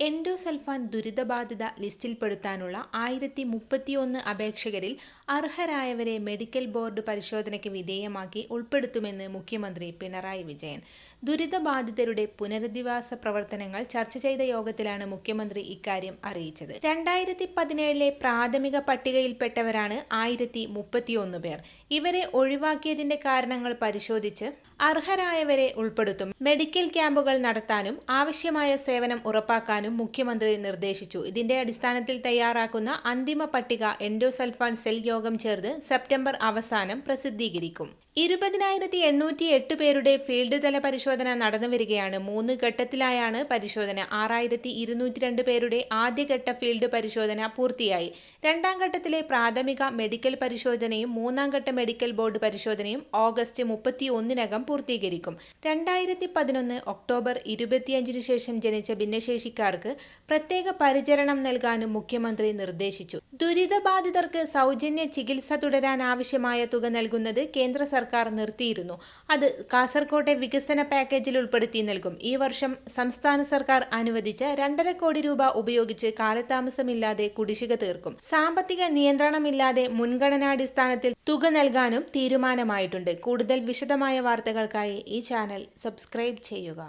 Endosulfan ദുരിതബാധിത ലിസ്റ്റിൽപ്പെടുത്താനുള്ള ആയിരത്തി മുപ്പത്തിയൊന്ന് അപേക്ഷകരിൽ അർഹരായവരെ മെഡിക്കൽ ബോർഡ് പരിശോധനയ്ക്ക് വിധേയമാക്കി ഉൾപ്പെടുത്തുമെന്ന് മുഖ്യമന്ത്രി പിണറായി വിജയൻ. ദുരിതബാധിതരുടെ പുനരധിവാസ പ്രവർത്തനങ്ങൾ ചർച്ച ചെയ്ത യോഗത്തിലാണ് മുഖ്യമന്ത്രി ഇക്കാര്യം അറിയിച്ചത്. രണ്ടായിരത്തി പതിനേഴിലെ പ്രാഥമിക പട്ടികയിൽപ്പെട്ടവരാണ് ആയിരത്തി മുപ്പത്തിയൊന്ന് പേർ. ഇവരെ ഒഴിവാക്കിയതിന്റെ കാരണങ്ങൾ പരിശോധിച്ച് അർഹരായവരെ ഉൾപ്പെടുത്തും. മെഡിക്കൽ ക്യാമ്പുകൾ നടത്താനും ആവശ്യമായ സേവനം ഉറപ്പാക്കാനും മുഖ്യമന്ത്രി നിർദ്ദേശിച്ചു. ഇതിന്റെ അടിസ്ഥാനത്തിൽ തയ്യാറാക്കുന്ന അന്തിമ പട്ടിക എൻഡോസൾഫാൻ സെൽ യോഗം ചേർന്ന് സെപ്റ്റംബർ അവസാനം പ്രസിദ്ധീകരിക്കും. ഇരുപതിനായിരത്തി എണ്ണൂറ്റി എട്ട് പേരുടെ ഫീൽഡ് തല പരിശോധന നടന്നു വരികയാണ്. മൂന്ന് ഘട്ടത്തിലായാണ് പരിശോധന. ആറായിരത്തി ഇരുന്നൂറ്റി രണ്ട് പേരുടെ ആദ്യഘട്ട ഫീൽഡ് പരിശോധന പൂർത്തിയായി. രണ്ടാം ഘട്ടത്തിലെ പ്രാഥമിക മെഡിക്കൽ പരിശോധനയും മൂന്നാം ഘട്ട മെഡിക്കൽ ബോർഡ് പരിശോധനയും ഓഗസ്റ്റ് മുപ്പത്തി ഒന്നിനകം പൂർത്തീകരിക്കും. രണ്ടായിരത്തി പതിനൊന്ന് ഒക്ടോബർ ഇരുപത്തിയഞ്ചിന് ശേഷം ജനിച്ച ഭിന്നശേഷിക്കാർക്ക് പ്രത്യേക പരിചരണം നൽകാനും മുഖ്യമന്ത്രി നിർദ്ദേശിച്ചു. ദുരിതബാധിതർക്ക് സൗജന്യ ചികിത്സ തുടരാൻ ആവശ്യമായ തുക നൽകുന്നത് കേന്ദ്ര സർക്കാർ നിർത്തിയിരുന്നു. അത് കാസർകോട്ടെ വികസന പാക്കേജിൽ ഉൾപ്പെടുത്തി നൽകും. ഈ വർഷം സംസ്ഥാന സർക്കാർ അനുവദിച്ച രണ്ടര കോടി രൂപ ഉപയോഗിച്ച് കാലതാമസമില്ലാതെ കുടിശ്ശിക തീർക്കും. സാമ്പത്തിക നിയന്ത്രണമില്ലാതെ മുൻഗണനാടിസ്ഥാനത്തിൽ തുക നൽകാനും തീരുമാനമായിട്ടുണ്ട്. കൂടുതൽ വിശദമായ വാർത്തകൾക്കായി ഈ ചാനൽ സബ്സ്ക്രൈബ് ചെയ്യുക.